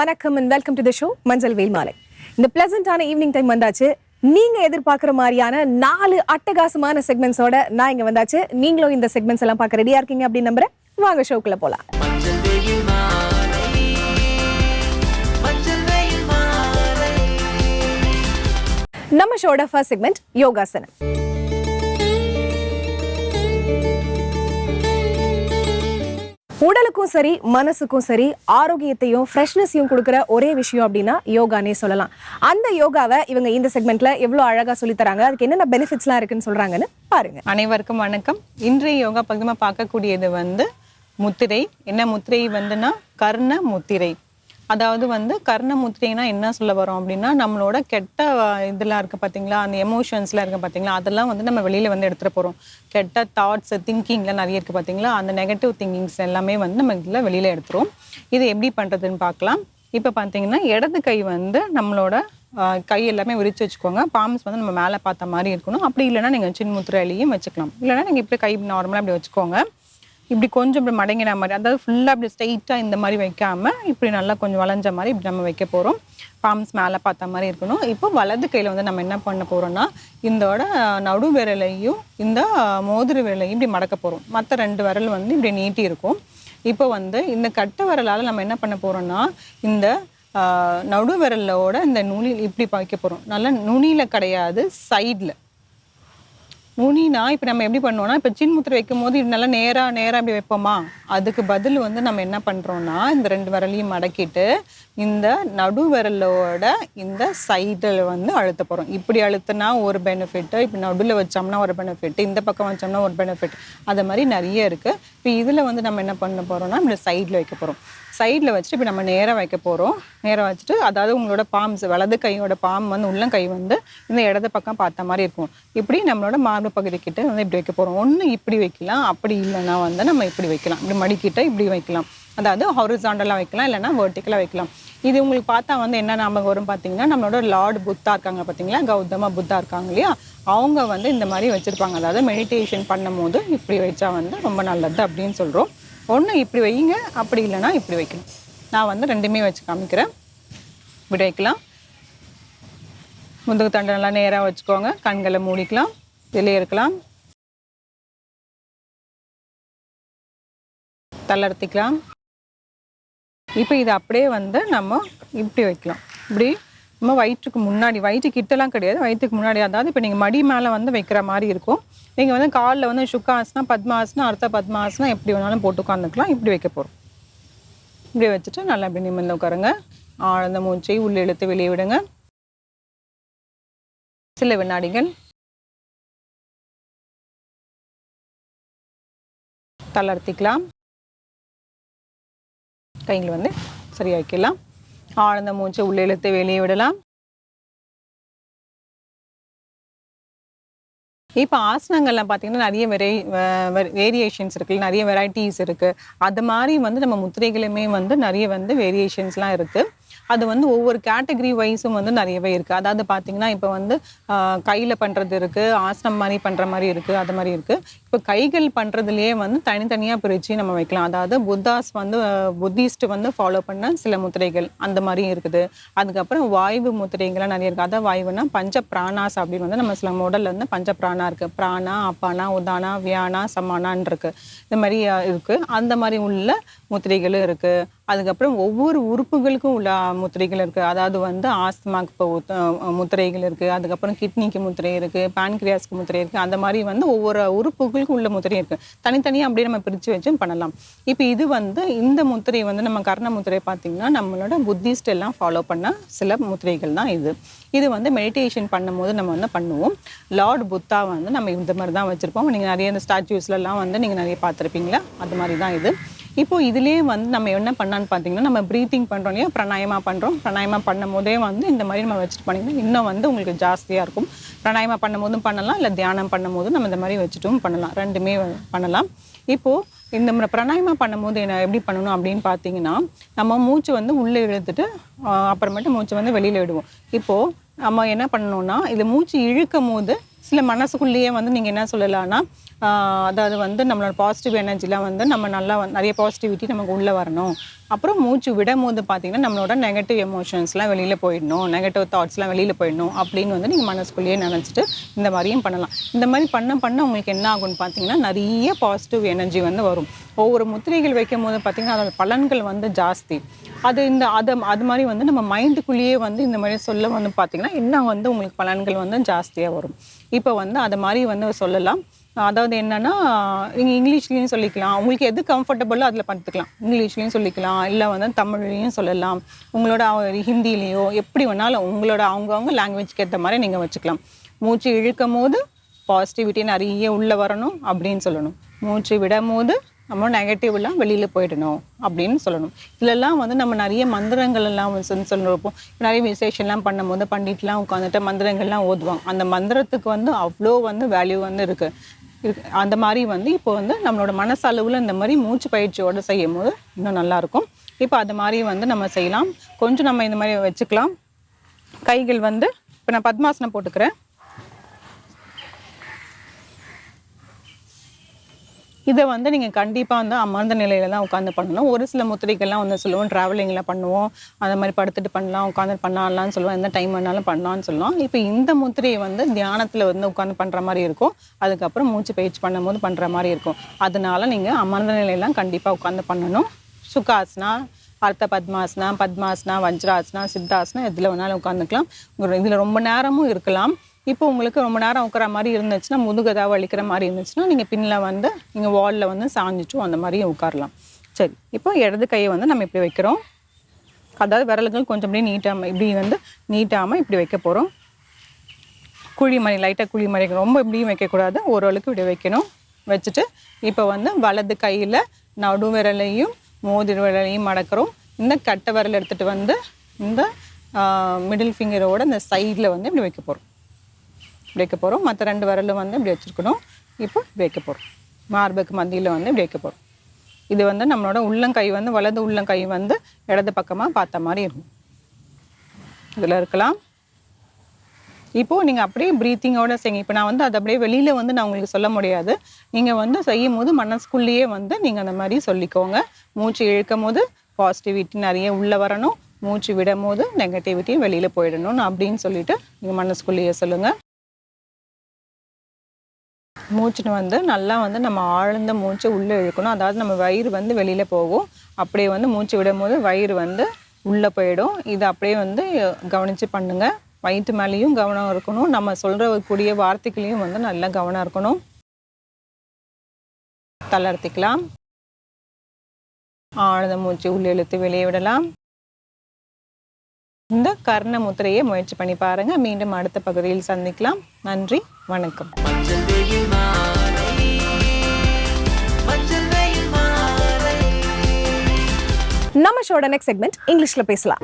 வணக்கம் and welcome to the show Manjal Veyil Maalai. இந்த பிளசண்டான evening time வந்தாச்சு. நீங்க எதிர்பார்க்குற மாதிரியான நாலு அட்டகாசமான செக்மெண்ட்ஸோட நான் இங்க வந்தாச்சு. நீங்களும் இந்த செக்மெண்ட்ஸ் எல்லாம் பார்க்க ரெடியா இருக்கீங்க அப்படின்னு நம்புறேன். வாங்க ஷோக்குள்ள போலாம். நம்ம ஷோட ஃபர்ஸ்ட் செக்மெண்ட் யோகாசனம். உடலுக்கும் சரி மனசுக்கும் சரி ஆரோக்கியத்தையும் ஃப்ரெஷ்னஸையும் கொடுக்குற ஒரே விஷயம் அப்படின்னா யோகானே சொல்லலாம். அந்த யோகாவை இவங்க இந்த செக்மெண்ட்ல எவ்வளோ அழகாக சொல்லித்தராங்க அதுக்கு என்னென்ன பெனிஃபிட்ஸ்லாம் இருக்குன்னு சொல்றாங்கன்னு பாருங்க. அனைவருக்கும் வணக்கம். இன்றைய யோகா பகுதியாக பார்க்கக்கூடியது வந்து முத்திரை. என்ன முத்திரை வந்துன்னா கர்ண முத்திரை. அதாவது வந்து கர்ண முத்திரைனா என்ன சொல்ல வரோம் அப்படின்னா நம்மளோட கெட்ட இதெல்லாம் இருக்கு பார்த்தீங்களா அந்த எமோஷன்ஸ்லாம் இருக்க பார்த்தீங்களா அதெல்லாம் வந்து நம்ம வெளியில வந்து எடுத்துட்டு போறோம். கெட்ட தாட்ஸ் திங்கிங்லாம் நிறைய இருக்கு பார்த்தீங்களா அந்த நெகட்டிவ் திங்கிங்ஸ் எல்லாமே வந்து நம்ம இதில் வெளியில எடுத்துரும் இது எப்படி பண்றதுன்னு பார்க்கலாம் இப்போ பார்த்தீங்கன்னா இடது கை வந்து நம்மளோட கை எல்லாமே விரிச்சு வச்சுக்கோங்க. பாம்ஸ் வந்து நம்ம மேலே பார்த்த மாதிரி இருக்கணும். அப்படி இல்லைன்னா நீங்கள் சின்முத்திரையிலையும் வச்சுக்கலாம். இல்லைன்னா நீங்கள் இப்படி கை நார்மலாக அப்படி வச்சுக்கோங்க. இப்படி கொஞ்சம் இப்படி மடங்கின மாதிரி அதாவது ஃபுல்லாக இப்படி ஸ்ட்ரைட்டாக இந்த மாதிரி வைக்காம இப்படி நல்லா கொஞ்சம் வளைஞ்ச மாதிரி இப்படி நம்ம வைக்க போகிறோம் பாம்ஸ் மேலே பார்த்த மாதிரி இருக்கணும். இப்போ வலது கையில் வந்து நம்ம என்ன பண்ண போகிறோம்னா இந்தோட நடு விரலையும் இந்த மோதிர விரலையும் இப்படி மடக்க போகிறோம் மற்ற ரெண்டு விரல் வந்து இப்படி நீட்டி இருக்கும். இப்போ வந்து இந்த கட்டை விரலால் நம்ம என்ன பண்ண போகிறோம்னா இந்த நடு விரலோட இந்த நுனியில் இப்படி வைக்க போகிறோம் நல்லா நுனியில் கிடையாது சைடில் நுனினா இப்போ நம்ம எப்படி பண்ணுவோம்னா இப்போ சின்முத்திரை வைக்கும் போது நல்லா நேராக நேராக இப்படி வைப்போமா? அதுக்கு பதில் வந்து நம்ம என்ன பண்ணுறோம்னா இந்த ரெண்டு விரலையும் மடக்கிட்டு இந்த நடு விரலோட இந்த சைடில் வந்து அழுத்த போகிறோம் இப்படி அழுத்தினா ஒரு பெனிஃபிட்டு இப்போ நடுவில் வச்சோம்னா ஒரு பெனிஃபிட் இந்த பக்கம் வச்சோம்னா ஒரு பெனிஃபிட் அது மாதிரி நிறைய இருக்குது இப்போ இதில் வந்து நம்ம என்ன பண்ண போகிறோம்னா இப்படி சைடில் வைக்க போகிறோம் சைடில் வச்சுட்டு இப்போ நம்ம நேராக வைக்க போகிறோம் நேராக வச்சுட்டு அதாவது உங்களோட பாம்ஸ் வலது கையோட பாம் வந்து உள்ளங்கை வந்து இந்த இடது பக்கம் பார்த்த மாதிரி இருக்கும். இப்படி நம்மளோட மார்பு பகுதி கிட்ட வந்து இப்படி வைக்க போகிறோம் ஒன்று இப்படி வைக்கலாம் அப்படி இல்லைன்னா வந்து நம்ம இப்படி வைக்கலாம். இப்படி மடிக்கிட்ட இப்படி வைக்கலாம். அதாவது ஹாரிசாண்டலாக வைக்கலாம் இல்லைன்னா வேர்ட்டிக்கலாக வைக்கலாம். இது உங்களுக்கு பார்த்தா வந்து என்ன ஞாபகம் வரும் பார்த்தீங்கன்னா நம்மளோட லார்டு புத்தா இருக்காங்க பார்த்தீங்களா? கௌதம புத்தா இருக்காங்க இல்லையா? அவங்க வந்து இந்த மாதிரி வச்சுருப்பாங்க. அதாவது மெடிடேஷன் பண்ணும்போது இப்படி வச்சா வந்து ரொம்ப நல்லது அப்படின்னு சொல்கிறோம் ஒன்று இப்படி வைங்க அப்படி இல்லைன்னா இப்படி வைக்கணும். நான் வந்து ரெண்டுமே வச்சு காமிக்கிறேன். இப்படி வைக்கலாம். முதுகு தண்டை நல்லா நேராக வச்சுக்கோங்க. கண்களை மூடிக்கலாம். வெளியே இருக்கலாம். தளர்த்திக்கலாம் இப்போ இது அப்படியே வந்து நம்ம இப்படி வைக்கலாம். இப்படி நம்ம வயிற்றுக்கு முன்னாடி வயிற்று கிட்டலாம் கிடையாது. வயிற்றுக்கு முன்னாடி அதாவது இப்போ நீங்கள் மடி மேலே வந்து வைக்கிற மாதிரி இருக்கும். நீங்கள் வந்து காலில் வந்து சுக்காசனா பத்மாசனா அர்த்த பத்மாசனா எப்படி வேணாலும் போட்டு உட்காந்துக்கலாம் இப்படி வைக்க போகிறோம் இப்படி வச்சுட்டு நல்லா இப்படி நிமிர்ந்து உட்காருங்க. ஆழ்ந்த மூச்சை உள்ளே இழுத்து வெளியே விடுங்க. சில வினாடிகள். தளர்த்திக்கலாம். கைகளை வந்து சரியா ஆழ்ந்த மூச்சை உள்ளே இழுத்து வெளியே விடலாம். இப்போ ஆசனங்கள்லாம் பார்த்தீங்கன்னா நிறைய வெரை வேரியேஷன்ஸ் இருக்கு. நிறைய வெரைட்டிஸ் இருக்கு. அது மாதிரி வந்து நம்ம முத்திரைகளுமே வந்து நிறைய வந்து வேரியேஷன்ஸ்லாம் இருக்கு. அது வந்து ஒவ்வொரு கேட்டகரி வைஸும் வந்து நிறையவே இருக்கு. அதாவது பார்த்தீங்கன்னா இப்போ வந்து கையில் பண்ணுறது பண்றது இருக்கு ஆசனம் மாதிரி பண்ற மாதிரி இருக்கு அது மாதிரி இருக்கு. இப்போ கைகள் பண்ணுறதுலேயே வந்து தனித்தனியா பிரித்து நம்ம வைக்கலாம். அதாவது புத்தாஸ் வந்து புத்திஸ்ட் வந்து ஃபாலோ பண்ண சில முத்திரைகள் அந்த மாதிரியும் இருக்குது. அதுக்கப்புறம் வாய்வு முத்திரைகள்லாம் நிறைய இருக்குது அதான் வாய்வுனா பஞ்ச பிராணாஸ் அப்படின்னு வந்து நம்ம சில மாடல்ல வந்து பஞ்ச பிராணா இருக்குது பிராணா அப்பானா உதானா வியானா சமானான் இருக்கு. இந்த மாதிரி இருக்குது இருக்கு. அந்த மாதிரி உள்ள முத்திரைகளும் இருக்கு. அதுக்கப்புறம் ஒவ்வொரு உறுப்புகளுக்கும் உள்ள முத்திரைகள் இருக்குது அதாவது வந்து ஆஸ்துமாக்கு இப்போ முத்திரைகள் இருக்குது அதுக்கப்புறம் கிட்னிக்கு முத்திரை இருக்குது பேன்கிரியாஸ்க்கு முத்திரை இருக்குது அந்த மாதிரி வந்து ஒவ்வொரு உறுப்புகளுக்கும் உள்ள முத்திரை இருக்குது தனித்தனியாக அப்படியே நம்ம பிரித்து வச்சும் பண்ணலாம். இப்போ இது வந்து இந்த முத்திரை வந்து நம்ம கர்ண முத்திரை பார்த்திங்கன்னா நம்மளோட புத்திஸ்ட் எல்லாம் ஃபாலோ பண்ண சில முத்திரைகள் தான் இது. இது வந்து மெடிடேஷன் பண்ணும்போது நம்ம வந்து பண்ணுவோம். லார்ட் புத்தா வந்து நம்ம இந்த மாதிரி தான் வச்சுருப்போம். நீங்கள் நிறைய இந்த ஸ்டாச்சுஸ்லலாம் வந்து நீங்கள் நிறைய பார்த்துருப்பீங்களா? அது மாதிரி தான் இது. இப்போ இதுலேயே வந்து நம்ம என்ன பண்ணான்னு பார்த்தீங்கன்னா நம்ம ப்ரீத்திங் பண்ணுறோம் இல்லையா? பிராணாயமா பண்ணுறோம் பிராணாயமா பண்ணும் போதே வந்து இந்த மாதிரி நம்ம வச்சுட்டு பண்ணிங்கன்னா இன்னும் வந்து உங்களுக்கு ஜாஸ்தியாக இருக்கும். பிராணாயமா பண்ணும் போதும் பண்ணலாம் இல்லை தியானம் பண்ணும் போதும் நம்ம இந்த மாதிரி வச்சுட்டும் பண்ணலாம். ரெண்டுமே பண்ணலாம். இப்போது இந்த முறை பிராணாயமா பண்ணும்போது என்ன எப்படி பண்ணணும் அப்படின்னு பார்த்தீங்கன்னா நம்ம மூச்சு வந்து உள்ளே இழுத்துட்டு அப்புறமேட்டு மூச்சு வந்து வெளியில் விடுவோம். இப்போது நம்ம என்ன பண்ணணும்னா இது மூச்சு இழுக்கும் போது சில மனசுக்குள்ளேயே வந்து நீங்கள் என்ன சொல்லலாம்னா அதாவது வந்து நம்மளோட பாசிட்டிவ் எனர்ஜிலாம் வந்து நம்ம நல்லா நிறைய பாசிட்டிவிட்டி நமக்கு உள்ளே வரணும். அப்புறம் மூச்சு விடும் போது பார்த்தீங்கன்னா நம்மளோட நெகட்டிவ் எமோஷன்ஸ்லாம் வெளியில் போயிடணும். நெகட்டிவ் தாட்ஸ்லாம் வெளியில் போயிடணும் அப்படின்னு வந்து நீங்கள் மனசுக்குள்ளேயே நினச்சிட்டு இந்த மாதிரியும் பண்ணலாம். இந்த மாதிரி பண்ண பண்ண உங்களுக்கு என்ன ஆகும்னு பார்த்தீங்கன்னா நிறைய பாசிட்டிவ் எனர்ஜி வந்து வரும். ஒவ்வொரு முத்திரைகள் வைக்கும் போது பார்த்திங்கன்னா அதோட பலன்கள் வந்து ஜாஸ்தி. அது இந்த அது அது மாதிரி வந்து நம்ம மைண்டுக்குள்ளேயே வந்து இந்த மாதிரி சொல்ல வந்து பார்த்தீங்கன்னா இன்னும் வந்து உங்களுக்கு பலன்கள் வந்து ஜாஸ்தியாக வரும். இப்போ வந்து அது மாதிரி வந்து சொல்லலாம். அதாவது என்னன்னா நீங்கள் இங்கிலீஷ்லேயும் சொல்லிக்கலாம். உங்களுக்கு எது கம்ஃபர்டபுளோ அதில் பார்த்துக்கலாம். இங்கிலீஷ்லேயும் சொல்லிக்கலாம். இல்லை வந்து தமிழ்லேயும் சொல்லலாம். உங்களோட ஹிந்திலேயோ எப்படி வேணாலும் உங்களோட அவங்கவுங்க லாங்குவேஜ்க்கு ஏற்ற மாதிரி நீங்கள் வச்சுக்கலாம். மூச்சு இழுக்கும் போது பாசிட்டிவிட்டி நிறைய உள்ளே வரணும் அப்படின்னு சொல்லணும். மூச்சு விடும் போது நம்ம நெகட்டிவ்லாம் வெளியில் போயிடணும் அப்படின்னு சொல்லணும். இதுலலாம் வந்து நம்ம நிறைய மந்திரங்கள் எல்லாம் வந்து சொல்லிருப்போம். நிறைய விசேஷம்லாம் பண்ணும்போது பண்டிட்லாம் உட்காந்துட்டு மந்திரங்கள்லாம் ஓதுவாங்க. அந்த மந்திரத்துக்கு வந்து அவ்வளோ வந்து வேல்யூ வந்து இருக்குது அந்த மாதிரி வந்து இப்போ வந்து நம்மளோட மனசளவில் இந்த மாதிரி மூச்சு பயிற்சியோடு செய்யும் போது இன்னும் நல்லாயிருக்கும். இப்போ அது மாதிரி வந்து நம்ம செய்யலாம். கொஞ்சம் நம்ம இந்த மாதிரி வச்சுக்கலாம். கைகள் வந்து இப்போ நான் பத்மாசனம் போட்டுக்கிறேன். இதை வந்து நீங்கள் கண்டிப்பாக வந்து அமர்ந்த நிலையில தான் உட்காந்து பண்ணணும். ஒரு சில முத்திரைகள்லாம் வந்து சொல்லுவோம் ட்ராவலிங்கில் பண்ணுவோம். அந்த மாதிரி படுத்துட்டு பண்ணலாம் உட்காந்து பண்ணலாம்னு சொல்லுவோம். எந்த டைம் வேணாலும் பண்ணலாம்னு சொல்லலாம். இப்போ இந்த முத்திரையை வந்து தியானத்தில் வந்து உட்காந்து பண்ணுற மாதிரி இருக்கும். அதுக்கப்புறம் மூச்சு பயிற்சி பண்ணும்போது பண்ணுற மாதிரி இருக்கும். அதனால நீங்கள் அமர்ந்த நிலையெல்லாம் கண்டிப்பாக உட்காந்து பண்ணணும். சுகாசனா அர்த்த பத்மாசனா பத்மாசனா வஜ்ராசனா சித்தாசனா எதில் வேணாலும் உட்காந்துக்கலாம் இதில் ரொம்ப நேரமும் இருக்கலாம். இப்போ உங்களுக்கு ரொம்ப நேரம் உட்கற மாதிரி இருந்துச்சுன்னா முதுகு ஏதாவது வலிக்கிற மாதிரி இருந்துச்சுன்னா நீங்கள் பின்னில் வந்து நீங்கள் வாலில் வந்து சாஞ்சிட்டும் அந்த மாதிரியும் உட்காரலாம். சரி இப்போ இடது கையை வந்து நம்ம இப்படி வைக்கிறோம். அதாவது விரல்கள் கொஞ்சம் அப்படியே நீட்டாமல் இப்படி வந்து நீட்டாமல் இப்படி வைக்க போகிறோம் குழி மணி லைட்டாக குழி மணி ரொம்ப இப்படியும் வைக்கக்கூடாது. ஓரளவுக்கு இப்படி வைக்கணும். வச்சுட்டு இப்போ வந்து வலது கையில் நடு விரலையும் மோதிர விரலையும் மடக்கிறோம். இந்த கட்டை விரல் எடுத்துகிட்டு வந்து இந்த மிடில் ஃபிங்கரோட இந்த சைடில் வந்து இப்படி வைக்க போகிறோம் இப்படி வைக்க போகிறோம் மற்ற ரெண்டு விரலும் வந்து இப்படி வச்சுருக்கணும். இப்போ வைக்க போகிறோம் மார்புக்கு மத்தியில் வந்து இப்படி வைக்க போகிறோம் இது வந்து நம்மளோட உள்ளங்கை வந்து வலது உள்ளங்கை வந்து இடது பக்கமாக பார்த்த மாதிரி இருக்கும். இதில் இருக்கலாம். இப்போது நீங்கள் அப்படியே ப்ரீத்திங்கோட செய்யுங்க. இப்போ நான் வந்து அதை அப்படியே வெளியில் வந்து நான் உங்களுக்கு சொல்ல முடியாது. நீங்கள் வந்து செய்யும் போது மனசுக்குள்ளேயே வந்து நீங்கள் அந்த மாதிரி சொல்லிக்கோங்க. மூச்சு இழுக்கும் போது பாசிட்டிவிட்டி நிறைய உள்ளே வரணும். மூச்சு விடும் போது நெகட்டிவிட்டி வெளியில் போயிடணும் அப்படின்னு சொல்லிட்டு நீங்கள் மனசுக்குள்ளேயே சொல்லுங்கள் மூச்சுன்னு வந்து நல்லா வந்து நம்ம ஆழ்ந்த மூச்சை உள்ளே இழுக்கணும். அதாவது நம்ம வயிறு வந்து வெளியில் போகும். அப்படியே வந்து மூச்சு விடும்போது வயிறு வந்து உள்ளே போயிடும். இது அப்படியே வந்து கவனித்து பண்ணுங்கள் வயிற்று மேலேயும் கவனம் இருக்கணும். நம்ம சொல்கிற கூடிய வார்த்தைகளையும் வந்து நல்லா கவனம் இருக்கணும். தளர்த்திக்கலாம். ஆழ்ந்த மூச்சு உள்ளே இழுத்து வெளியே விடலாம். இந்த கர்ண முத்திரையை முயற்சி பண்ணி பாருங்க. மீண்டும் அடுத்த பகுதியில் சந்திக்கலாம். நன்றி. வணக்கம். நம்ம ஷோட நெக்ஸ்ட் செக்மெண்ட் இங்கிலீஷ்ல பேசலாம்.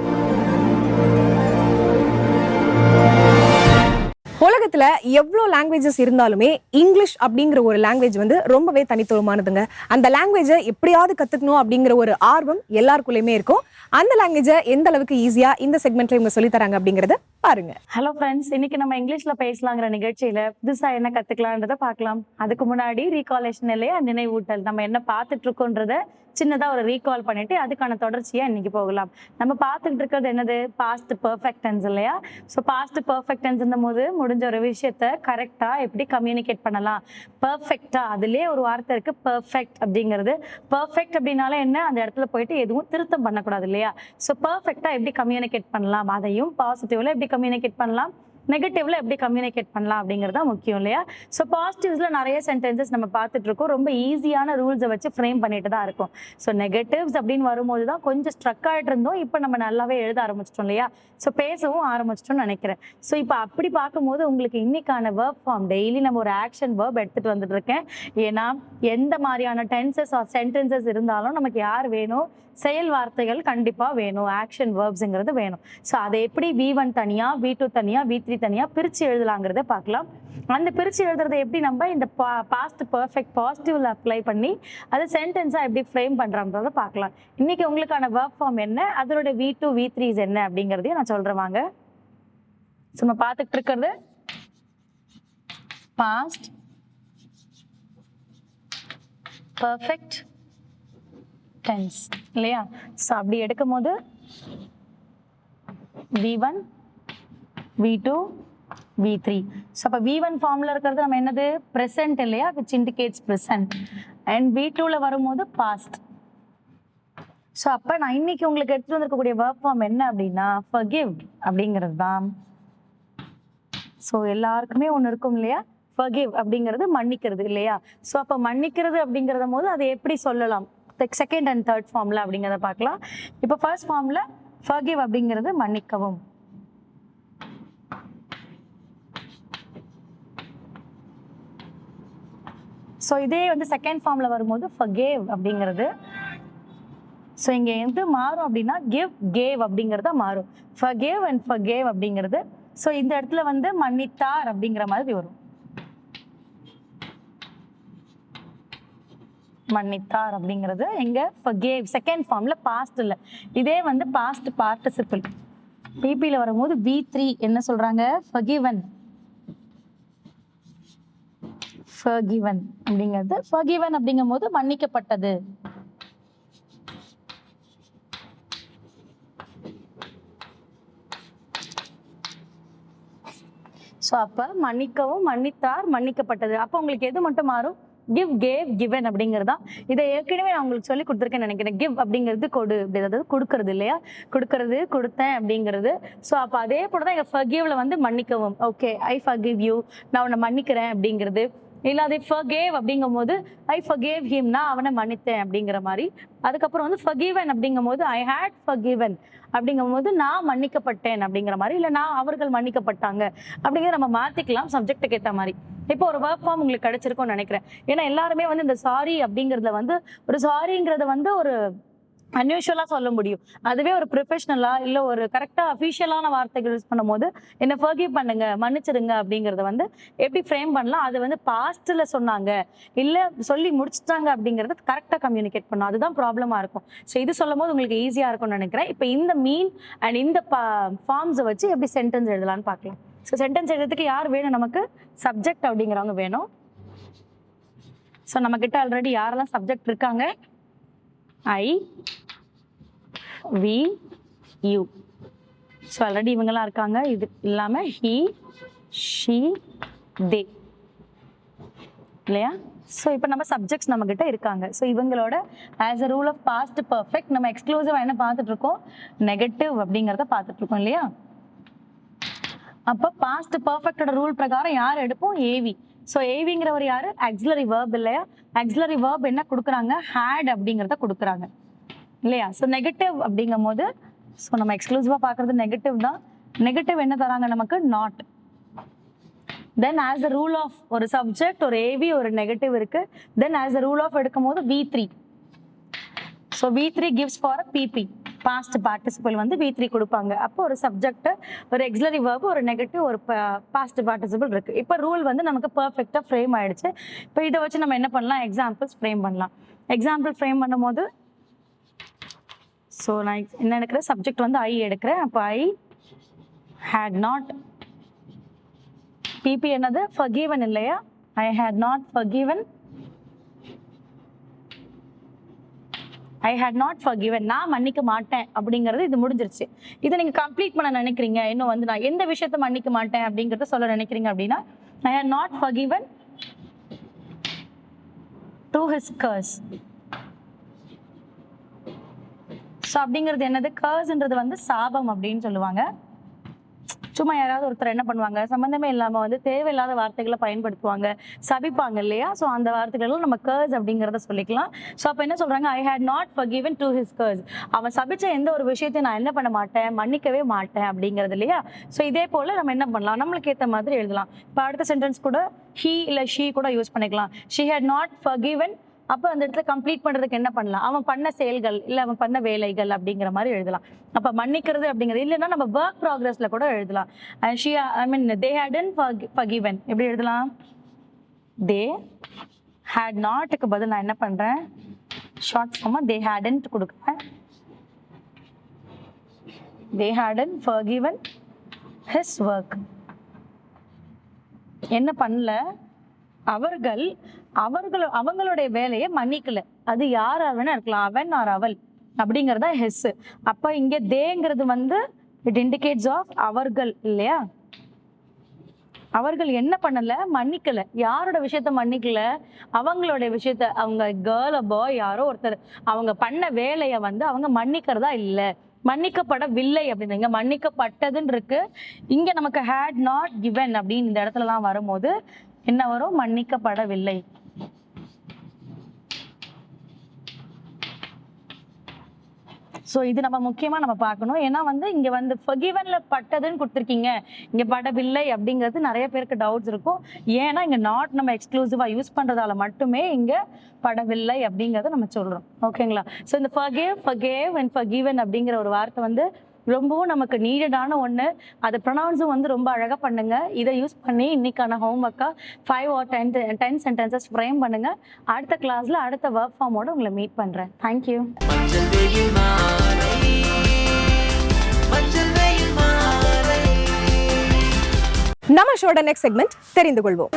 உலகத்தில் எவ்வளோ லாங்குவேஜஸ் இருந்தாலுமே இங்கிலீஷ் அப்படிங்கிற ஒரு லாங்குவேஜ் வந்து ரொம்பவே தனித்துவமானதுங்க. அந்த லாங்குவேஜை எப்படியாவது கற்றுக்கணும் அப்படிங்கிற ஒரு ஆர்வம் எல்லாருக்குள்ளேயுமே இருக்கும். அந்த லாங்குவேஜை எந்த அளவுக்கு ஈஸியாக இந்த செக்மெண்ட்ல இவங்க சொல்லித்தராங்க அப்படிங்கிறத அப்படிங்கறத பாருங்க. ஹலோ ஃப்ரெண்ட்ஸ் இன்னைக்கு நம்ம இங்கிலீஷ்ல பேசலாங்கிற நிகழ்ச்சியில புதுசா என்ன கத்துக்கலான்றத பார்க்கலாம். அதுக்கு முன்னாடி ரீகாலேஷன் இல்லையா? நினைவூட்டல். நம்ம என்ன பார்த்துட்டு இருக்கோன்றத சின்னதாக ஒரு ரீகால் பண்ணிட்டு அதுக்கான தொடர்ச்சியாக இன்னைக்கு போகலாம். நம்ம பார்த்துட்டு இருக்கிறது என்னது? பாஸ்ட் பர்ஃபெக்டன்ஸ் டென்ஸ் இல்லையா? ஸோ பாஸ்ட் பெர்ஃபெக்ட் போது முடிஞ்ச ஒரு விஷயத்த கரெக்டாக எப்படி கம்யூனிகேட் பண்ணலாம்? பர்ஃபெக்டாக அதுலேயே ஒரு வார்த்தை இருக்கு பெர்ஃபெக்ட் அப்படிங்கிறது. பெர்ஃபெக்ட் அப்படின்னாலும் என்ன? அந்த இடத்துல போயிட்டு எதுவும் திருத்தம் பண்ணக்கூடாது இல்லையா? ஸோ பர்ஃபெக்டாக எப்படி கம்யூனிகேட் பண்ணலாம்? அதையும் பாசிட்டிவ்ல எப்படி கம்யூனிகேட் பண்ணலாம்? நெகட்டிவ்ல எப்படி கம்யூனிகேட் பண்ணலாம் அப்படிங்கிறது தான் முக்கியம் இல்லையா? ஸோ பாசிட்டிவ்ஸ்ல நிறைய சென்டென்சஸ் நம்ம பார்த்துட்டு இருக்கோம். ரொம்ப ஈஸியான ரூல்ஸை வச்சு ஃப்ரேம் பண்ணிட்டு தான் இருக்கும். ஸோ நெகட்டிவ்ஸ் அப்படின்னு வரும்போது தான் கொஞ்சம் ஸ்ட்ரக் ஆகிட்டு இருந்தோம். இப்போ நம்ம நல்லாவே எழுத ஆரம்பிச்சிட்டோம் இல்லையா? ஸோ பேசவும் ஆரம்பிச்சிட்டோம்னு நினைக்கிறேன். ஸோ இப்போ அப்படி பார்க்கும்போது உங்களுக்கு இன்னைக்கான ஒர்க் ஃபார்ம் டெய்லி நம்ம ஒரு ஆக்ஷன் வேர்ப் எடுத்துட்டு வந்துட்டு இருக்கேன். ஏன்னா எந்த மாதிரியான டென்சஸ் ஆர் சென்டென்சஸ் இருந்தாலும் நமக்கு யார் வேணும்? செயல் வார்த்தைகள் கண்டிப்பாக வேணும். ஆக்ஷன் வேர்ப்ஸுங்கிறது வேணும். ஸோ அதை எப்படி வி ஒன் தனியாக வி டூ தனியாக வி த்ரீ தனியா பிரிச்சு எழுதலாங்கிறத பார்க்கலாம். அந்த பிரிச்சு எழுதுறதை எப்படி நம்ம இந்த பாஸ்ட் பர்ஃபெக்ட் பாசிட்டிவில் அப்ளை பண்ணி அதை சென்டென்ஸாக எப்படி ஃப்ரேம் பண்றோன்றத பார்க்கலாம். இன்னைக்கு உங்களுக்கான ஒர்க் ஃபார்ம் என்ன? அதோட வி டூ வி த்ரீஸ் என்ன அப்படிங்கிறதையும் நான் சொல்கிறேன் வாங்க. ஸோ நம்ம பார்த்துட்டு இருக்கிறது. பாஸ்ட் பர்ஃபெக்ட் டென்ஸ் இல்லையா? ஸோ அப்படி எடுக்கும் போது V one V two V three so அப்போ வி ஒன் ஃபார்மில் இருக்கிறது நம்ம என்னது? ப்ரெசன்ட் இல்லையா? Which indicates present and V டூவில் வரும்போது பாஸ்ட் ஸோ அப்போ நான் இன்னைக்கு உங்களுக்கு எடுத்துகிட்டு வந்திருக்கக்கூடிய ஒர்க் ஃபார்ம் என்ன அப்படின்னா ஃபர்கிவ் அப்படிங்கிறது தான் ஸோ எல்லாருக்குமே ஒன்று இருக்கும் இல்லையா? ஃபர்கிவ் அப்படிங்கிறது மன்னிக்கிறது இல்லையா? ஸோ அப்போ மன்னிக்கிறது அப்படிங்கிறத போது அதை எப்படி சொல்லலாம்? செகண்ட் அண்ட் தேர்ட் ஃபார்மில் அப்படிங்கிறத பார்க்கலாம். இப்போ ஃபர்ஸ்ட் ஃபார்மில் ஃபர்கிவ் அப்படிங்கிறது மன்னிக்கவும். ஸோ இதே வந்து செகண்ட் ஃபார்மில் வரும்போது ஃபகேவ் அப்படிங்கிறது. ஸோ இங்கே எது மாறும் அப்படின்னா கிவ் கேவ் அப்படிங்கிறத மாறும். ஃபகேவ் அண்ட் ஃபகேவ் அப்படிங்கிறது. ஸோ இந்த இடத்துல வந்து மன்னித்தார் அப்படிங்கிற மாதிரி வரும். மன்னித்தார் அப்படிங்கிறது எங்க ஃபகேவ் செகண்ட் ஃபார்மில் பாஸ்ட் இல்லை. இதே வந்து பாஸ்ட் பார்ட்டிசிபிள் பிபியில் வரும்போது வி த்ரீ என்ன சொல்கிறாங்க ஃபகிவன் ஃபர்கிவன் அப்படிங்கிறது. ஃபர்கிவன் அப்படிங்கும் போது மன்னிக்கப்பட்டது. ஸோ அப்போ மன்னிக்கவும் மன்னித்தார் மன்னிக்கப்பட்டது. அப்போ உங்களுக்கு எது மட்டும் மாறும்? கிவ் கேவ் கிவன் அப்படிங்கிறது தான். இதை ஏற்கனவே நான் உங்களுக்கு சொல்லி கொடுத்துருக்கேன்னு நினைக்கிறேன். கிவ் அப்படிங்கிறது கொடு அப்படி அதாவது கொடுக்கறது இல்லையா? கொடுக்கறது கொடுத்தேன் அப்படிங்கிறது. ஸோ அப்போ அதே போல தான் எங்கள் ஃபர்கிவ்ல வந்து மன்னிக்கவும். ஓகே ஐ ஃபர்கிவ் யூ நான் உன்னை மன்னிக்கிறேன் அப்படிங்கிறது. இல்லை அதை ஃபர்கேவ் அப்படிங்கும் போது ஐ ஃபர்கேவ் ஹிம்னா அவனை மன்னித்தேன் அப்படிங்கிற மாதிரி. அதுக்கப்புறம் வந்து ஃபர்கிவன் அப்படிங்கும் போது ஐ ஹேட் ஃபர்கிவன் அப்படிங்கும் போது நான் மன்னிக்கப்பட்டேன் அப்படிங்கிற மாதிரி. இல்லை நான் அவர்கள் மன்னிக்கப்பட்டாங்க அப்படிங்கிறத நம்ம மாற்றிக்கலாம் சப்ஜெக்ட்டுக்கு ஏற்ற மாதிரி. இப்போ ஒரு ஒர்க் ஃபார்ம் உங்களுக்கு கிடைச்சிருக்கும்னு நினைக்கிறேன். ஏன்னா எல்லாருமே வந்து இந்த சாரி அப்படிங்கிறதுல வந்து ஒரு சாரிங்கிறத வந்து ஒரு அன்யூஷுவலாக சொல்ல முடியும். அதுவே ஒரு ப்ரொஃபஷனலாக இல்லை ஒரு கரெக்டாக அஃபிஷியலான வார்த்தைகள் யூஸ் பண்ணும்போது என்னை ஃபர்கிவ் பண்ணுங்க மன்னிச்சிடுங்க அப்படிங்கிறத வந்து எப்படி ஃப்ரேம் பண்ணலாம் அது வந்து பாஸ்ட்டில் சொன்னாங்க இல்லை சொல்லி முடிச்சிட்டாங்க அப்படிங்கிறத கரெக்டாக கம்யூனிகேட் பண்ணும். அதுதான் ப்ராப்ளமாக இருக்கும். ஸோ இது சொல்லும் போது உங்களுக்கு ஈஸியாக இருக்கும்னு நினைக்கிறேன். இப்போ இந்த மீன் அண்ட் இந்த பா ஃபார்ம்ஸை வச்சு எப்படி சென்டென்ஸ் எழுதலாம்னு பார்க்கலாம். ஸோ சென்டென்ஸ் எழுதுறதுக்கு யார் வேணும்? நமக்கு சப்ஜெக்ட் அப்படிங்கிறவங்க வேணும். ஸோ நம்மக்கிட்ட ஆல்ரெடி யாரெல்லாம் சப்ஜெக்ட் இருக்காங்க? I we you so already இவங்கெல்லாம் இருக்காங்க. இது இல்லாமல் ஹி ஷி தே இல்லையா? ஸோ இப்போ நம்ம சப்ஜெக்ட்ஸ் நம்மக்கிட்ட இருக்காங்க. ஸோ இவங்களோட as a rule of past perfect நம்ம எக்ஸ்க்ளூசிவாக என்ன பார்த்துட்ருக்கோம் நெகட்டிவ் அப்படிங்கிறத பார்த்துட்ருக்கோம் இல்லையா? அப்போ பாஸ்ட் பர்ஃபெக்டோட ரூல் பிரகாரம் யார் எடுப்போம்? ஏவி ஸோ ஏவிங்கிறவர் யாரு? ஆக்சிலரி வேர்ப் இல்லையா? ஆக்சிலரி வேர்ப் என்ன கொடுக்குறாங்க? ஹேட் அப்படிங்கிறத கொடுக்குறாங்க. இல்லையா? ஸோ நெகட்டிவ் அப்படிங்கும் போது ஸோ நம்ம எக்ஸ்க்ளூசிவாக பார்க்குறது நெகட்டிவ் தான். நெகட்டிவ் என்ன தராங்க நமக்கு? Not then as a rule of ஒரு சப்ஜெக்ட் ஒரு ஏவி ஒரு நெகட்டிவ் இருக்கு. Then as a rule of எடுக்கும் போது V three so V three gives for a PP past participle வந்து வி த்ரீ கொடுப்பாங்க. அப்போ ஒரு சப்ஜெக்ட் ஒரு எக்ஸலரி வேர்ப் ஒரு நெகட்டிவ் ஒரு பாஸ்ட் பார்ட்டிசிபிள் இருக்கு. இப்போ ரூல் வந்து நமக்கு பர்ஃபெக்டாக ஃப்ரேம் ஆயிடுச்சு. இப்போ இதை வச்சு நம்ம என்ன பண்ணலாம்? எக்ஸாம்பிள்ஸ் ஃப்ரேம் பண்ணலாம். எக்ஸாம்பிள் ஃப்ரேம் பண்ணும்போது ஸோ நான் என்ன எடுக்கிறேன்? சப்ஜெக்ட் வந்து ஐ எடுக்கிறேன். அப்போ ஐ ஹேட் நாட் பிபி என்னது? ஃபர்கிவன் இல்லையா? I had not forgiven I had not forgiven நான் மன்னிக்க மாட்டேன் அப்படிங்கிறது இது முடிஞ்சிருச்சு. இதை நீங்க கம்ப்ளீட் பண்ண நினைக்கிறீங்க. இன்னும் வந்து நான் எந்த விஷயத்த மன்னிக்க மாட்டேன் அப்படிங்கறத சொல்ல நினைக்கிறீங்க அப்படின்னா I had not forgiven to his curse so அப்படிங்கிறது என்னது? கர்ஸ்ன்றது வந்து சாபம் அப்படின்னு சொல்லுவாங்க. சும்மா யாராவது ஒருத்தர் என்ன பண்ணுவாங்க? சம்மந்தமே இல்லாமல் வந்து தேவையில்லாத வார்த்தைகளை பயன்படுத்துவாங்க. சபிப்பாங்க இல்லையா? ஸோ அந்த வார்த்தைகளும் நம்ம கர்ஸ் அப்படிங்கிறத சொல்லிக்கலாம். ஸோ அப்போ என்ன சொல்கிறாங்க I had not forgiven to his curse அவன் சபிச்ச எந்த ஒரு விஷயத்தையும் நான் என்ன பண்ண மாட்டேன்? மன்னிக்கவே மாட்டேன் அப்படிங்கிறது இல்லையா? ஸோ இதே போல் நம்ம என்ன பண்ணலாம்? நம்மளுக்கு ஏற்ற மாதிரி எழுதலாம். இப்போ அடுத்த சென்டென்ஸ் கூட ஹீ இல்லை ஷீ கூட யூஸ் பண்ணிக்கலாம். She had not forgiven அப்போ அந்த இடத்துல கம்ப்ளீட் பண்றதுக்கு என்ன பண்ணலாம்? அவன் பண்ண செயல்கள் இல்லை அவன் பண்ண வேலைகள் அப்படிங்கிற மாதிரி எழுதலாம். அப்போ மன்னிக்கிறது அப்படிங்கிறது இல்லைன்னா நம்ம ஒர்க் ப்ராக்ரஸில் கூட எழுதலாம். She I mean they Haden ஃபகிவன் எப்படி எழுதலாம்? தே ஹேட் நாட்டுக்கு பதில் நான் என்ன பண்றேன்? ஷார்ட் ஃபார்மாக தே ஹேடன்ட் கொடுக்குறேன். They hadn't forgiven his work என்ன பண்ணல? அவர்கள் அவர்கள் அவங்களுடைய வேலையை மன்னிக்கல. அது யாரா வேணா இருக்கலாம் அவன் ஆர் அவள் அப்படிங்கறதா ஹெஸ் அப்ப இங்க தேங்கிறது வந்து இட் இண்டிகேட்ஸ் ஆஃப் அவர்கள் இல்லையா? அவர்கள் என்ன பண்ணல? மன்னிக்கல. யாரோட விஷயத்த மன்னிக்கல? அவங்களுடைய விஷயத்த அவங்க கேர்ள் பாய் யாரோ ஒருத்தர் அவங்க பண்ண வேலையை வந்து அவங்க மன்னிக்கிறதா இல்ல. மன்னிக்கப்படவில்லை அப்படின்னு. மன்னிக்கப்பட்டதுன்னு இருக்கு. இங்க நமக்கு ஹேட் நாட் கிவன் அப்படின்னு இந்த இடத்துலலாம் வரும்போது என்ன வரும்? மன்னிக்கப்படவில்லை. ஸோ இது நம்ம முக்கியமாக நம்ம பார்க்கணும். ஏன்னா வந்து இங்கே வந்து ஃபகிவனில் பட்டதுன்னு கொடுத்துருக்கீங்க. இங்கே படவில்லை அப்படிங்கிறது நிறைய பேருக்கு டவுட்ஸ் இருக்கும். ஏன்னா இங்கே நாட் நம்ம எக்ஸ்க்ளூசிவாக யூஸ் பண்ணுறதால மட்டுமே இங்கே படவில்லை அப்படிங்கிறத நம்ம சொல்கிறோம் ஓகேங்களா ஸோ இந்த ஃபகேவ் ஃபகேவ் அண்ட் ஃபகிவன் அப்படிங்கிற ஒரு வார்த்தை வந்து ரொம்பவும் நமக்கு நீடடான ஒன்று அதை ப்ரொனவுன்ஸும் வந்து ரொம்ப அழகாக பண்ணுங்க. இதை யூஸ் பண்ணி இன்னைக்கான ஹோம்ஒர்க்காக five or ten ten sentences frame பண்ணுங்க. அடுத்த கிளாஸ்ல அடுத்த ஒர்க் ஃபார்மோட உங்களை மீட் பண்றேன். தேங்க்யூ நம்ம ஷோட நெக்ஸ்ட் செக்மெண்ட் தெரிந்து கொள்வோம்.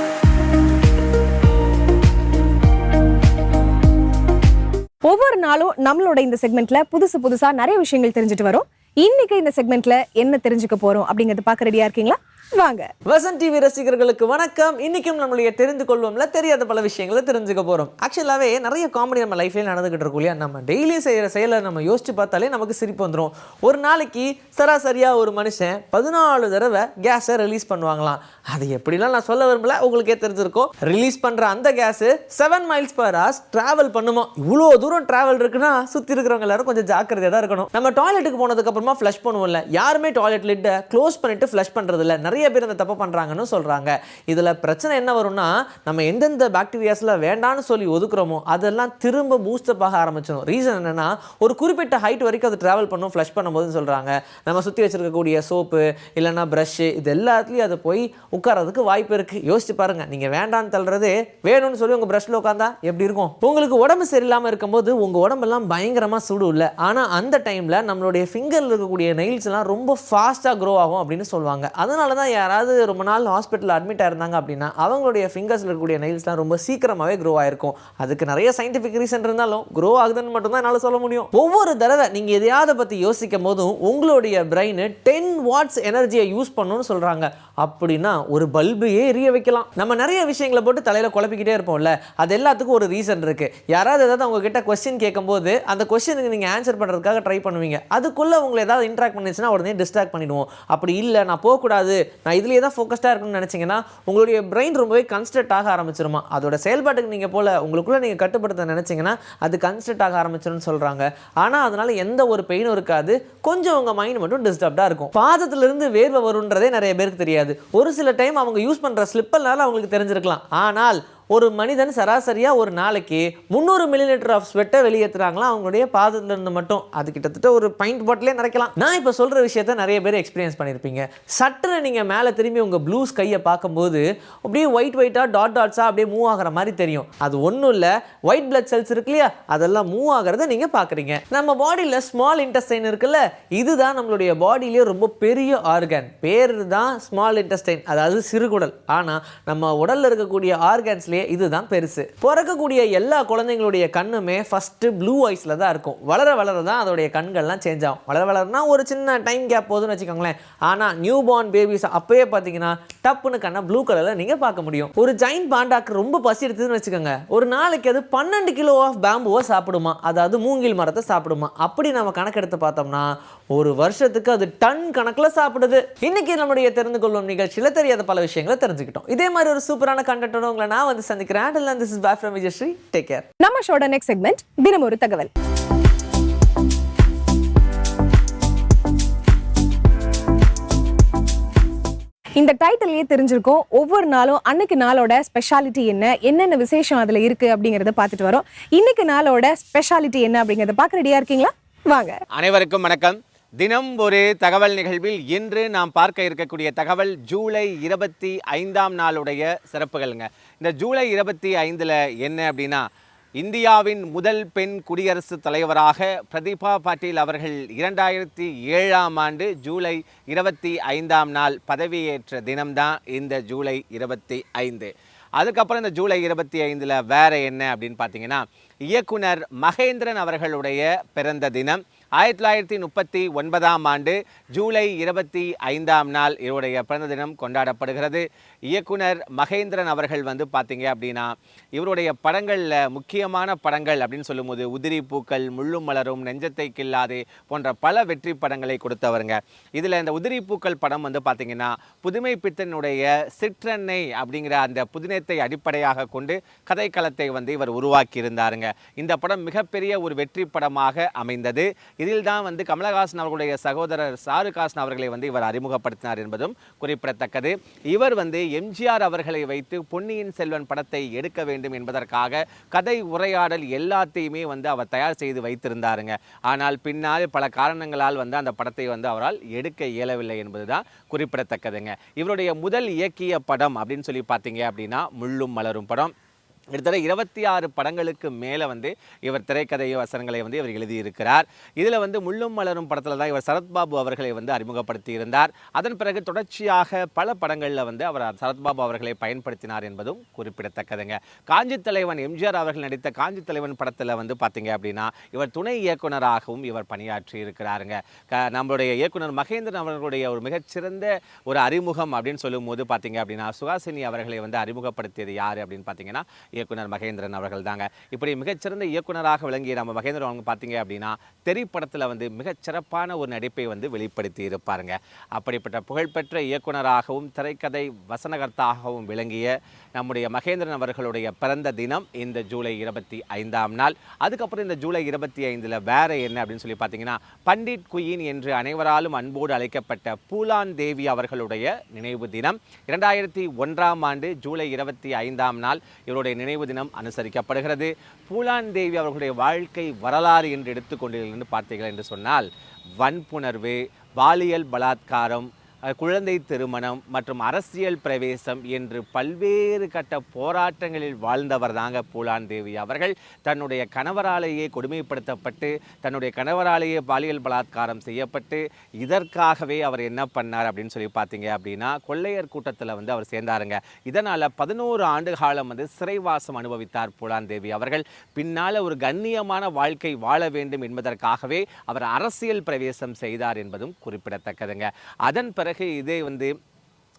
ஒவ்வொரு நாளும் நம்மளோட இந்த செக்மெண்ட்ல புதுசு புதுசா நிறைய விஷயங்கள் தெரிஞ்சுட்டு வரோம். இன்னைக்கு இந்த செக்மெண்ட்ல என்ன தெரிஞ்சுக்க போறோம் அப்படிங்கறது பார்க்க ரெடியா இருக்கீங்களா? வாங்க. வசன் டிவி ரசிகர்களுக்கு வணக்கம். இன்னைக்கும் நம்மளுடைய தெரிந்து கொள்வோம்ல தெரியாத பல விஷயங்களை தெரிஞ்சுக்க போறோம். ஆக்சுவலாகவே நிறைய காமெடி நம்ம லைஃப்ல நடந்துகிட்டு இருக்கோம் இல்லையா? நம்ம டெய்லி செய்யற செயலை நம்ம யோசிச்சு பார்த்தாலே நமக்கு சிரிப்பு வந்துடும் ஒரு நாளைக்கு சராசரியா ஒரு மனுஷன் பதினாலு தடவை கேஸை ரிலீஸ் பண்ணுவாங்களாம். அது எப்படிலாம் நான் சொல்ல விரும்பல உங்களுக்கே தெரிஞ்சிருக்கும். ரிலீஸ் பண்ற அந்த gas seven miles per hours travel பண்ணுமா? இவ்வளோ தூரம் டிராவல் இருக்குன்னா சுத்தி இருக்கிறவங்க எல்லாரும் கொஞ்சம் ஜாக்கிரதையா தான் இருக்கணும். நம்ம டாய்லெட்டுக்கு போனதுக்கு அப்புறமா ஃப்ளஷ் பண்ணுவோம்ல. யாருமே டாய்லெட் லிட்டை க்ளோஸ் பண்ணிட்டு ஃப்ளஷ் பண்ணுறதில்ல நிறைய பேர் அந்த தப்பு பண்ணுறாங்கன்னு சொல்கிறாங்க இதில் பிரச்சனை என்ன வரும்னா நம்ம எந்தெந்த பாக்டீரியாஸில் வேண்டான்னு சொல்லி ஒதுக்குறோமோ அதெல்லாம் திரும்ப பூஸ்டப் ஆக ஆரம்பிச்சிடும் ரீசன் என்னென்னா ஒரு குறிப்பிட்ட ஹைட் வரைக்கும் அது ட்ராவல் பண்ணும் ஃப்ளஷ் பண்ணும்போதுன்னு சொல்கிறாங்க நம்ம சுற்றி வச்சுருக்கக்கூடிய சோப்பு இல்லைன்னா ப்ரஷ்ஷு இது எல்லாத்துலேயும் அதை போய் உட்கார்றதுக்கு வாய்ப்பு இருக்குது யோசிச்சு பாருங்கள் நீங்கள் வேண்டாம்னு தள்ளுறது வேணும்னு சொல்லி உங்கள் ப்ரஷ்ஷில் உட்காந்தா எப்படி இருக்கும்? உங்களுக்கு உடம்பு சரியில்லாமல் இருக்கும்போது உங்கள் உடம்பெல்லாம் பயங்கரமாக சுடு இல்லை. ஆனால் அந்த டைமில் நம்மளுடைய ஃபிங்கரில் இருக்கக்கூடிய நெயில்ஸ்லாம் ரொம்ப ஃபாஸ்ட்டாக க்ரோ ஆகும் அப்படின்னு சொல்லுவாங்க. அதனால தான் யாராவது ரொம்ப நாள் ஹாஸ்பிட்டலில் அட்மிட் ஆயிருந்தாங்க அப்படின்னா அவங்களுடைய ஃபிங்கர்ஸ்ல இருக்கக்கூடிய நெயில்ஸ்லாம் ரொம்ப சீக்கிரமாகவே க்ரோ ஆயிருக்கும். அதுக்கு நிறைய சயின்டிஃபிக் ரீசன் இருந்தாலும் க்ரோ ஆகுதுன்னு மட்டும் தான் என்னால் சொல்ல முடியும். ஒவ்வொரு தடவை நீங்கள் எதையாவது பற்றி யோசிக்கும் போதும் உங்களுடைய பிரெயின் டென் வாட்ஸ் எனர்ஜியை யூஸ் பண்ணணும்னு சொல்றாங்க. அப்படின்னா ஒரு பல்பையே எரிய வைக்கலாம். நம்ம நிறைய விஷயங்களை போட்டு தலையில் குழப்பிக்கிட்டே இருப்போம்ல அது எல்லாத்துக்கும் ஒரு ரீசன் இருக்கு. யாராவது ஏதாவது அவங்க கிட்ட கொஸ்டின் கேட்கும்போது அந்த கொஸ்டினுக்கு நீங்கள் ஆன்சர் பண்ணுறதுக்காக ட்ரை பண்ணுவீங்க. அதுக்குள்ள உங்களை ஏதாவது இன்ட்ராக்ட் பண்ணிச்சுன்னா உடனே டிஸ்ட்ராக்ட் பண்ணிடுவோம். அப்படி இல்லை நான் போகக்கூடாது. நான் இதுலேயே தான் ஃபோக்கஸ்டாக இருக்கணும்னு நினச்சிங்கன்னா உங்களுடைய பிரெயின் ரொம்பவே கன்ஸ்ட்ரக்ட் ஆக ஆரம்பிச்சிருமா? அதோட செயல்பாட்டுக்கு நீங்கள் போல் உங்களுக்குள்ளே நீங்கள் கட்டுப்படுத்த நினச்சிங்கன்னா அது கன்ஸ்ட்ரக்ட் ஆக ஆரம்பிச்சிரும்னு சொல்கிறாங்க ஆனால் அதனால் எந்த ஒரு பெயினும் இருக்காது. கொஞ்சம் உங்கள் மைண்ட் மட்டும் டிஸ்டர்ப்டாக இருக்கும். பாதத்துலேருந்து வேர்வை வருன்றதே நிறைய பேருக்கு தெரியாது. ஒரு சில டைம் அவங்க யூஸ் பண்ணுற ஸ்லிப்பல்னால அவங்களுக்கு தெரிஞ்சிருக்கலாம். ஆனால் ஒரு மனிதன் சராசரியாக ஒரு நாளைக்கு முந்நூறு மில்லிலிட்டர் ஆஃப் ஸ்வெட்டை வெளியேற்றுறாங்களா அவங்களுடைய பாதத்துல இருந்து மட்டும். அது கிட்டத்தட்ட ஒரு பைண்ட் பாட்டிலே நிறைக்கலாம். நான் இப்போ சொல்ற விஷயத்த நிறைய பேர் எக்ஸ்பீரியன்ஸ் பண்ணியிருப்பீங்க சட்டுன்னு நீங்கள் மேலே திரும்பி உங்கள் ப்ளூஸ் கையை பார்க்கும்போது அப்படியே ஒயிட் ஒயிட்டாக டாட் டாட்ஸாக அப்படியே மூவ் ஆகிற மாதிரி தெரியும். அது ஒன்றும் இல்லை. ஒயிட் பிளட் செல்ஸ் இருக்கு இல்லையா? அதெல்லாம் மூவ் ஆகிறத நீங்கள் பார்க்குறீங்க. நம்ம பாடியில் ஸ்மால் இன்டெஸ்டைன் இருக்குல்ல? இதுதான் நம்மளுடைய பாடியிலேயே ரொம்ப பெரிய ஆர்கன் பேர் தான் ஸ்மால் இன்டெஸ்டைன் அதாவது சிறுகுடல் ஆனால் நம்ம உடலில் இருக்கக்கூடிய ஆர்கன்ஸ்லேயே இதுதான் பெருசு. பிறக்கக்கூடிய எல்லா குழந்தைங்களுடைய கண்ணுமே ஃபஸ்ட்டு ப்ளூ ஐஸில் தான் இருக்கும். வளர வளர தான் அதோடைய கண்கள்லாம் சேஞ்ச் ஆகும். வளர வளரனா ஒரு சின்ன டைம் கேப் போதுன்னு வச்சுக்கோங்களேன். ஆனால் நியூ பார்ன் பேபிஸ் அப்போயே பார்த்தீங்கன்னா டப்புன்னு கண்ணை ப்ளூ கலரில் நீங்கள் பார்க்க முடியும். ஒரு ஜெயின் பாண்டாக்கு ரொம்ப பசி எடுத்ததுன்னு வச்சுக்கோங்க. ஒரு நாளைக்கு அது பன்னெண்டு கிலோ ஆஃப் பேம்புவை சாப்பிடுமா? அதாவது மூங்கில் மரத்தை சாப்பிடுமா? அப்படி நம்ம கணக்கெடுத்து பார்த்தோம்னா ஒரு வருஷத்துக்கு அது டன் கணக்கில் சாப்பிடுது. இன்னைக்கு நம்முடைய தெரிந்து கொள்ளும் நிகழ்ச்சியில் தெரியாத பல விஷயங்களை தெரிஞ்சுக்கிட்டோம். இதே மாதிரி ஒரு சூப்பரான கண்டென்ட்டோட உங்களை நான் வந்து சந்திக்கிறேன் and this is back from Vijayasri take care நம்ம ஷோட நெக்ஸ்ட் செக்மெண்ட் தினம் ஒரு தகவல். இந்த டைட்டிலே தெரிஞ்சிருக்கும். ஒவ்வொரு நாளும் அன்னைக்கு நாளோட ஸ்பெஷாலிட்டி என்ன என்னென்ன விசேஷம் அதுல இருக்கு அப்படிங்கறத பார்த்துட்டு வரோம். இன்னைக்கு நாளோட ஸ்பெஷாலிட்டி என்ன அப்படிங்கறத பார்க்க ரெடியா இருக்கீங்களா? வாங்க. அனைவருக்கும் வணக்கம். தினம் ஒரு தகவல் நிகழ்வில் இன்று நாம் பார்க்க இருக்கக்கூடிய தகவல் ஜூலை இருபத்தி ஐந்தாம் நாளுடைய சிறப்புகள்ங்க. இந்த ஜூலை இருபத்தி ஐந்தில் என்ன அப்படின்னா இந்தியாவின் முதல் பெண் குடியரசுத் தலைவராக பிரதீபா பாட்டீல் அவர்கள் இரண்டாயிரத்தி ஏழாம் ஆண்டு ஜூலை இருபத்தி ஐந்தாம் நாள் பதவியேற்ற தினம்தான் இந்த ஜூலை இருபத்தி ஐந்து. அதுக்கப்புறம் இந்த ஜூலை இருபத்தி ஐந்தில் வேறு என்ன அப்படின்னு பார்த்தீங்கன்னா இயக்குனர் மகேந்திரன் அவர்களுடைய பிறந்த தினம் ஆயிரத்தி தொள்ளாயிரத்தி முப்பத்தி ஒன்பதாம் ஆண்டு ஜூலை இருபத்தி ஐந்தாம் நாள் இவருடைய பிறந்த தினம் கொண்டாடப்படுகிறது. இயக்குனர் மகேந்திரன் அவர்கள் வந்து பார்த்தீங்க அப்படின்னா இவருடைய படங்களில் முக்கியமான படங்கள் அப்படின்னு சொல்லும்போது உதிரி பூக்கள் முள்ளும் மலரும் நெஞ்சத்தை கில்லாதே போன்ற பல வெற்றி படங்களை கொடுத்தவருங்க. இதில் இந்த உதிரி பூக்கள் படம் வந்து பார்த்தீங்கன்னா புதுமை பித்தனுடைய சிற்றெண்ணெய் அப்படிங்கிற அந்த புதினத்தை அடிப்படையாக கொண்டு கதைக்களத்தை வந்து இவர் உருவாக்கி இருந்தாருங்க இந்த படம் மிகப்பெரிய ஒரு வெற்றி படமாக அமைந்தது. இதில் தான் வந்து கமலஹாசன் அவர்களுடைய சகோதரர் சாருகாசன் அவர்களை வந்து இவர் அறிமுகப்படுத்தினார் என்பதும் குறிப்பிடத்தக்கது. இவர் வந்து எம்ஜிஆர் அவர்களை வைத்து பொன்னியின் செல்வன் படத்தை எடுக்க வேண்டும் என்பதற்காக கதை உரையாடல் எல்லாத்தையுமே வந்து அவர் தயார் செய்து வைத்திருந்தாருங்க. ஆனால் பின்னால் பல காரணங்களால் வந்து அந்த படத்தை வந்து அவரால் எடுக்க இயலவில்லை என்பதுதான் குறிப்பிடத்தக்கதுங்க. இவருடைய முதல் இயக்கிய படம் அப்படின்னு சொல்லி பார்த்தீங்க அப்படின்னா முள்ளும் மலரும் படம். கிட்டத்தட்ட இருபத்தி ஆறு படங்களுக்கு மேலே வந்து இவர் திரைக்கதை வசனங்களை வந்து இவர் எழுதியிருக்கிறார். இதில் வந்து முள்ளும் மலரும் படத்தில் தான் இவர் சரத்பாபு அவர்களை வந்து அறிமுகப்படுத்தி இருந்தார் அதன் பிறகு தொடர்ச்சியாக பல படங்களில் வந்து அவர் சரத்பாபு அவர்களை பயன்படுத்தினார் என்பதும் குறிப்பிடத்தக்கதுங்க. காஞ்சி தலைவன் எம்ஜிஆர் அவர்கள் நடித்த காஞ்சி தலைவன் படத்தில் வந்து பார்த்தீங்க அப்படின்னா இவர் துணை இயக்குனராகவும் இவர் பணியாற்றி இருக்கிறாருங்க க நம்மளுடைய இயக்குனர் மகேந்திரன் அவர்களுடைய ஒரு மிகச்சிறந்த ஒரு அறிமுகம் அப்படின்னு சொல்லும்போது பார்த்தீங்க அப்படின்னா சுஹாசினி அவர்களை வந்து அறிமுகப்படுத்தியது யார் அப்படின்னு பார்த்தீங்கன்னா இயக்குனர் மகேந்திரன் அவர்கள் தாங்க இப்படி மிகச்சிறந்த இயக்குனராக விளங்கிய நம்ம மகேந்திரன் அவங்க பார்த்தீங்க அப்படின்னா திரைப்படத்தில் படத்தில் வந்து மிகச்சிறப்பான ஒரு நடிப்பை வந்து வெளிப்படுத்தி இருப்பாருங்க. அப்படிப்பட்ட புகழ்பெற்ற இயக்குனராகவும் திரைக்கதை வசனகர்த்தாகவும் விளங்கிய நம்முடைய மகேந்திரன் அவர்களுடைய பிறந்த தினம் இந்த ஜூலை இருபத்தி ஐந்தாம் நாள். அதுக்கப்புறம் இந்த ஜூலை இருபத்தி ஐந்தில் வேற என்ன அப்படின்னு சொல்லி பார்த்தீங்கன்னா பண்டிட் குயின் என்று அனைவராலும் அன்போடு அழைக்கப்பட்ட பூலான் தேவி அவர்களுடைய நினைவு தினம். இரண்டாயிரத்தி ஒன்றாம் ஆண்டு ஜூலை இருபத்தி ஐந்தாம் நாள் இவருடைய நினைவு தினம் அனுசரிக்கப்படுகிறது. பூலான் தேவி அவர்களுடைய வாழ்க்கை வரலாறு என்று எடுத்துக்கொண்டீர்கள் பார்த்தீர்கள் என்று சொன்னால் வன்புணர்வு பாலியல் பலாத்காரம் குழந்தை திருமணம் மற்றும் அரசியல் பிரவேசம் என்று பல்வேறு கட்ட போராட்டங்களில் வாழ்ந்தவர் தாங்க பூலான் தேவி அவர்கள். தன்னுடைய கணவராலேயே கொடுமைப்படுத்தப்பட்டு தன்னுடைய கணவராலேயே பாலியல் பலாத்காரம் செய்யப்பட்டு இதற்காகவே அவர் என்ன பண்ணார் அப்படின்னு சொல்லி பார்த்தீங்க அப்படின்னா கொள்ளையர் கூட்டத்தில் வந்து அவர் சேர்ந்தாருங்க. இதனால் பதினோரு ஆண்டு காலம் வந்து சிறைவாசம் அனுபவித்தார் பூலான் தேவி அவர்கள். பின்னால் ஒரு கண்ணியமான வாழ்க்கை வாழ வேண்டும் என்பதற்காகவே அவர் அரசியல் பிரவேசம் செய்தார் என்பதும் குறிப்பிடத்தக்கதுங்க. அதன் பிறகு இதே வந்து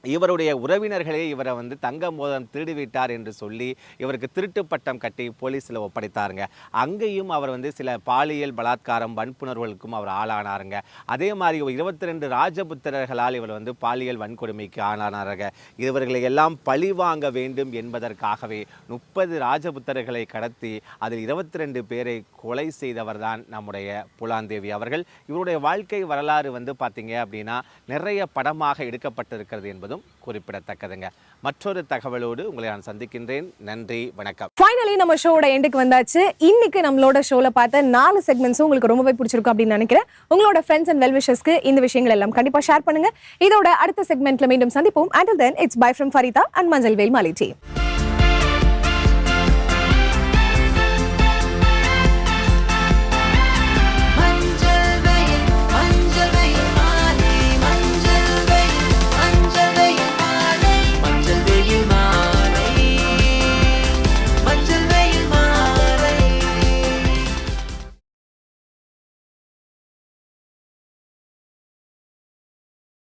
இவருடைய உறவினர்களே இவரை வந்து தங்க மோதிரம் திருடிவிட்டார் என்று சொல்லி இவருக்கு திருட்டு பட்டம் கட்டி போலீஸில் ஒப்படைத்தாருங்க. அங்கேயும் அவர் வந்து சில பாலியல் பலாத்காரம் வன்புணர்வுகளுக்கும் அவர் ஆளானாருங்க. அதே மாதிரி இருபத்தி ரெண்டு ராஜபுத்திரர்களால் இவர் வந்து பாலியல் வன்கொடுமைக்கு ஆளானாருங்க. இவர்களை எல்லாம் பழி வாங்க வேண்டும் என்பதற்காகவே முப்பது ராஜபுத்திரர்களை கடத்தி அதில் இருபத்தி ரெண்டு பேரை கொலை செய்தவர் தான் நம்முடைய புலாந்தேவி அவர்கள். இவருடைய வாழ்க்கை வரலாறு வந்து பார்த்தீங்க அப்படின்னா நிறைய படமாக எடுக்கப்பட்டிருக்கிறது என்பது என்பதும் குறிப்பிடத்தக்கதுங்க. மற்றொரு தகவலோடு உங்களை நான் சந்திக்கின்றேன். நன்றி வணக்கம். ஃபைனலி நம்ம ஷோட எண்டுக்கு வந்தாச்சு. இன்னைக்கு நம்மளோட ஷோல பார்த்த நாலு செக்மெண்ட்ஸும் உங்களுக்கு ரொம்பவே பிடிச்சிருக்கும் அப்படின்னு நினைக்கிறேன். உங்களோட ஃப்ரெண்ட்ஸ் அண்ட் வெல்விஷஸ்க்கு இந்த விஷயங்கள் எல்லாம் கண்டிப்பா ஷேர் பண்ணுங்க. இதோட அடுத்த செக்மெண்ட்ல மீண்டும் சந்திப்போம். Until then it's bye from Farida and Manjal Veyil Maalai team